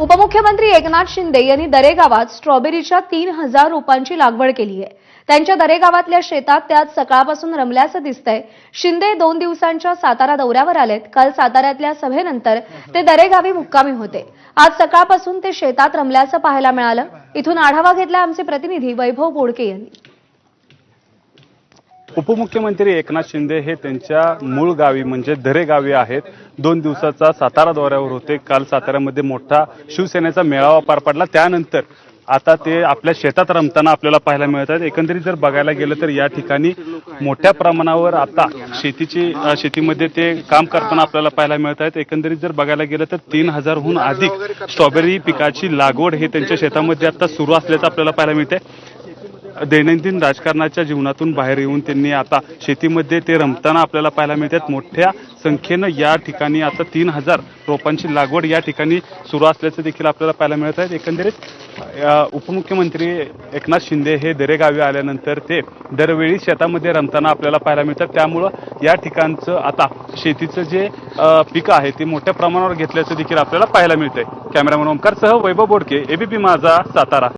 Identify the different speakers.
Speaker 1: उपमुख्यमंत्री एकनाथ शिंदे यांनी दरेगावात स्ट्रॉबेरीच्या तीन हजार रोपांची लागवड केली आहे. त्यांच्या दरेगावातल्या शेतात त्यात सकाळपासून रमल्याचं दिसतंय. शिंदे दोन दिवसांच्या सातारा दौऱ्यावर आलेत. काल साताऱ्यातल्या सभेनंतर ते दरेगावी मुक्कामी होते. आज सकाळपासून ते शेतात रमल्याचं पाहायला मिळालं. इथून आढावा घेतला आमचे प्रतिनिधी वैभव बोडके यांनी.
Speaker 2: उपमुख्यमंत्री एकनाथ शिंदे हे त्यांच्या मूळ गावी म्हणजे दरे गावी आहेत. दोन दिवसाचा सातारा दौऱ्यावर होते. काल साताऱ्यामध्ये मोठा शिवसेनेचा मेळावा पार पडला. त्यानंतर आता ते आपल्या शेतात रमताना आपल्याला पाहायला मिळत आहेत एकंदरीत जर बघायला गेलं तर या ठिकाणी मोठ्या प्रमाणावर आता शेतीची शेतीमध्ये ते काम करताना आपल्याला पाहायला मिळत आहेत एकंदरीत जर बघायला गेलं तर तीन हजारहून अधिक स्ट्रॉबेरी पिकाची लागवड हे त्यांच्या शेतामध्ये आता सुरू असल्याचं आपल्याला पाहायला मिळते दैनंदिन राजकारणाच्या जीवनातून बाहेर येऊन त्यांनी आता शेतीमध्ये ते रमताना आपल्याला पाहायला मिळतात. मोठ्या संख्येनं या ठिकाणी आता तीन हजार रोपांची लागवड या ठिकाणी सुरू असल्याचं देखील आपल्याला पाहायला मिळत आहे. एकंदरीत उपमुख्यमंत्री एकनाथ शिंदे हे दरेगावी आल्यानंतर ते दरवेळी शेतामध्ये रमताना आपल्याला पाहायला मिळतात. त्यामुळं या ठिकाणचं आता शेतीचं जे पिकं आहे ते मोठ्या प्रमाणावर घेतल्याचं देखील आपल्याला पाहायला मिळतंय. कॅमेरामॅन ओमकारसह वैभव बोडके एबीपी माझा सातारा.